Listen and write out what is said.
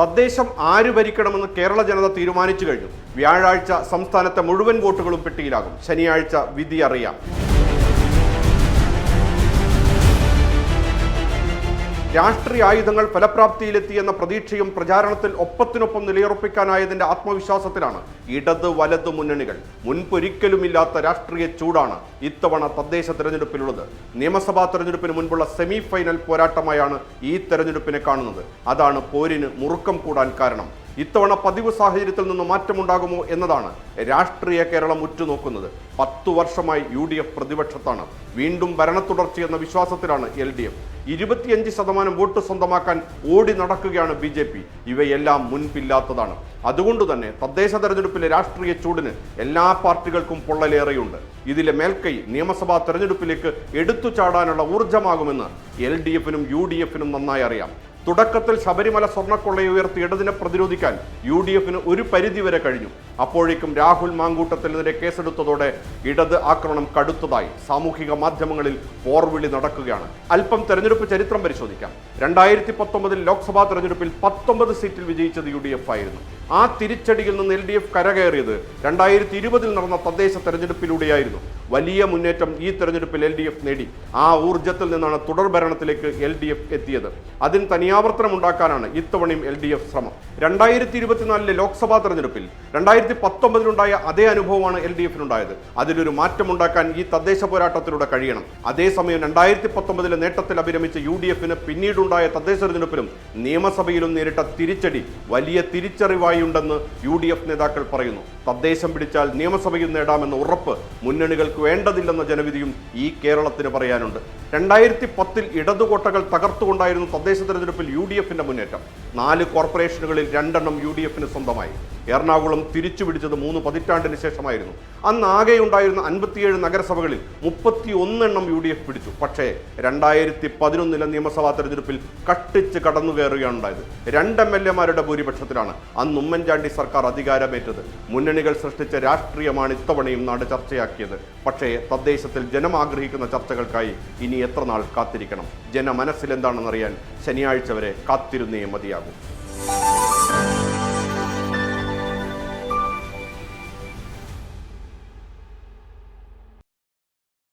തദ്ദേശം ആര് ഭരിക്കണമെന്ന് കേരള ജനത തീരുമാനിച്ചു കഴിഞ്ഞു. വ്യാഴാഴ്ച സംസ്ഥാനത്തെ മുഴുവൻ വോട്ടുകളും പെട്ടിയിലാകും. ശനിയാഴ്ച വിധി അറിയാം. രാഷ്ട്രീയ ആയുധങ്ങൾ ഫലപ്രാപ്തിയിലെത്തിയെന്ന പ്രതീക്ഷയും പ്രചാരണത്തിൽ ഒപ്പത്തിനൊപ്പം നിലയുറപ്പിക്കാനായതിന്റെ ആത്മവിശ്വാസത്തിലാണ് ഇടത് വലത് മുന്നണികൾ. മുൻപൊരിക്കലുമില്ലാത്ത രാഷ്ട്രീയ ചൂടാണ് ഇത്തവണ തദ്ദേശ തെരഞ്ഞെടുപ്പിലുള്ളത്. നിയമസഭാ തെരഞ്ഞെടുപ്പിന് മുൻപുള്ള സെമി ഫൈനൽ പോരാട്ടമായാണ് ഈ തെരഞ്ഞെടുപ്പിനെ കാണുന്നത്. അതാണ് പോരിന് മുറുക്കം കൂടാൻ കാരണം. ഇത്തവണ പതിവ് സാഹചര്യത്തിൽ നിന്ന് മാറ്റമുണ്ടാകുമോ എന്നതാണ് രാഷ്ട്രീയ കേരളം ഉറ്റുനോക്കുന്നത്. പത്തു വർഷമായി യു ഡി എഫ് പ്രതിപക്ഷത്താണ്. വീണ്ടും ഭരണത്തുടർച്ചയെന്ന വിശ്വാസത്തിലാണ് എൽ ഡി എഫ് ഇരുപത്തിയഞ്ച് ശതമാനം വോട്ട് സ്വന്തമാക്കാൻ ഓടി നടക്കുകയാണ് ബി ജെ പി ഇവയെല്ലാം മുൻപില്ലാത്തതാണ്. അതുകൊണ്ട് തന്നെ തദ്ദേശ തെരഞ്ഞെടുപ്പിലെ രാഷ്ട്രീയ ചൂടിന് എല്ലാ പാർട്ടികൾക്കും പൊള്ളലേറെയുണ്ട്. ഇതിലെ മേൽക്കൈ നിയമസഭാ തെരഞ്ഞെടുപ്പിലേക്ക് എടുത്തു ചാടാനുള്ള ഊർജമാകുമെന്ന് എൽ ഡി എഫിനും യു ഡി എഫിനും നന്നായി അറിയാം. തുടക്കത്തിൽ ശബരിമല സ്വർണക്കൊള്ളയെ ഉയർത്തി ഇടതിനെ പ്രതിരോധിക്കാൻ യു ഡി എഫിന് ഒരു പരിധിവരെ കഴിഞ്ഞു. അപ്പോഴേക്കും രാഹുൽ മാങ്കൂട്ടത്തിനെതിരെ കേസെടുത്തതോടെ ഇടത് ആക്രമണം കടുത്തതായി സാമൂഹിക മാധ്യമങ്ങളിൽ പോർവിളി നടക്കുകയാണ്. അല്പം തെരഞ്ഞെടുപ്പ് ചരിത്രം പരിശോധിക്കാം. രണ്ടായിരത്തി പത്തൊമ്പതിൽ ലോക്സഭാ തെരഞ്ഞെടുപ്പിൽ പത്തൊമ്പത് സീറ്റിൽ വിജയിച്ചത് യു ആയിരുന്നു ആ തിരിച്ചടിയിൽ നിന്ന് എൽ ഡി എഫ് കരകയറിയത് രണ്ടായിരത്തി ഇരുപതിൽ നടന്ന തദ്ദേശ തെരഞ്ഞെടുപ്പിലൂടെയായിരുന്നു. വലിയ മുന്നേറ്റം ഈ തെരഞ്ഞെടുപ്പിൽ എൽ ഡി എഫ് നേടി. ആ ഊർജത്തിൽ നിന്നാണ് തുടർ ഭരണത്തിലേക്ക് എൽ ഡി എഫ് എത്തിയത്. അതിന് തനിയാവർത്തനം ഉണ്ടാക്കാനാണ് ഇത്തവണയും എൽ ഡി എഫ് ശ്രമം. രണ്ടായിരത്തി ഇരുപത്തിനാലിലെ ലോക്സഭാ തെരഞ്ഞെടുപ്പിൽ രണ്ടായിരത്തി പത്തൊമ്പതിലുണ്ടായ അതേ അനുഭവമാണ് എൽ ഡി എഫിനുണ്ടായത്. അതിലൊരു മാറ്റമുണ്ടാക്കാൻ ഈ തദ്ദേശ പോരാട്ടത്തിലൂടെ കഴിയണം. അതേസമയം രണ്ടായിരത്തി പത്തൊമ്പതിലെ നേട്ടത്തിൽ അഭിരമിച്ച യു ഡി എഫിന് പിന്നീടുണ്ടായ തദ്ദേശ തെരഞ്ഞെടുപ്പിലും നിയമസഭയിലും നേരിട്ട തിരിച്ചടി വലിയ തിരിച്ചറിവായി ഉണ്ടെന്ന് യു ഡി എഫ് നേതാക്കൾ പറയുന്നു. തദ്ദേശം പിടിച്ചാൽ നിയമസഭയും നേടാമെന്ന ഉറപ്പ് മുന്നണികൾക്ക് വേണ്ടതില്ലെന്ന ജനവിധിയും ഈ കേരളത്തിന് പറയാനുണ്ട്. രണ്ടായിരത്തി പത്തിൽ ഇടതുകോട്ടകൾ തകർത്തുകൊണ്ടായിരുന്നു തദ്ദേശ തെരഞ്ഞെടുപ്പിൽ യു ഡി എഫിന്റെ മുന്നേറ്റം. നാല് കോർപ്പറേഷനുകളിൽ രണ്ടെണ്ണം യു ഡി എഫിന് സ്വന്തമായി. എറണാകുളം തിരിച്ചു പിടിച്ചത് മൂന്ന് പതിറ്റാണ്ടിന് ശേഷമായിരുന്നു. അന്ന് ആകെ ഉണ്ടായിരുന്ന അൻപത്തിയേഴ് നഗരസഭകളിൽ മുപ്പത്തി ഒന്നെണ്ണം യു ഡി എഫ് പിടിച്ചു. പക്ഷേ രണ്ടായിരത്തി പതിനൊന്നിലെ നിയമസഭാ തെരഞ്ഞെടുപ്പിൽ കട്ടിച്ച് കടന്നു കയറുകയാണ് ഉണ്ടായത്. രണ്ട് എം എൽ എമാരുടെ ഭൂരിപക്ഷത്തിലാണ് അന്ന് ഉമ്മൻചാണ്ടി സർക്കാർ അധികാരമേറ്റത്. മുന്നണികൾ സൃഷ്ടിച്ച രാഷ്ട്രീയമാണ് ഇത്തവണയും നാട് ചർച്ചയാക്കിയത്. പക്ഷേ തദ്ദേശത്തിൽ ജനം ആഗ്രഹിക്കുന്ന ചർച്ചകൾക്കായി ഇനി എത്ര നാൾ കാത്തിരിക്കണം? ജനമനസ്സിലെന്താണെന്നറിയാൻ ശനിയാഴ്ച വരെ കാത്തിരുന്നേ മതിയാകും.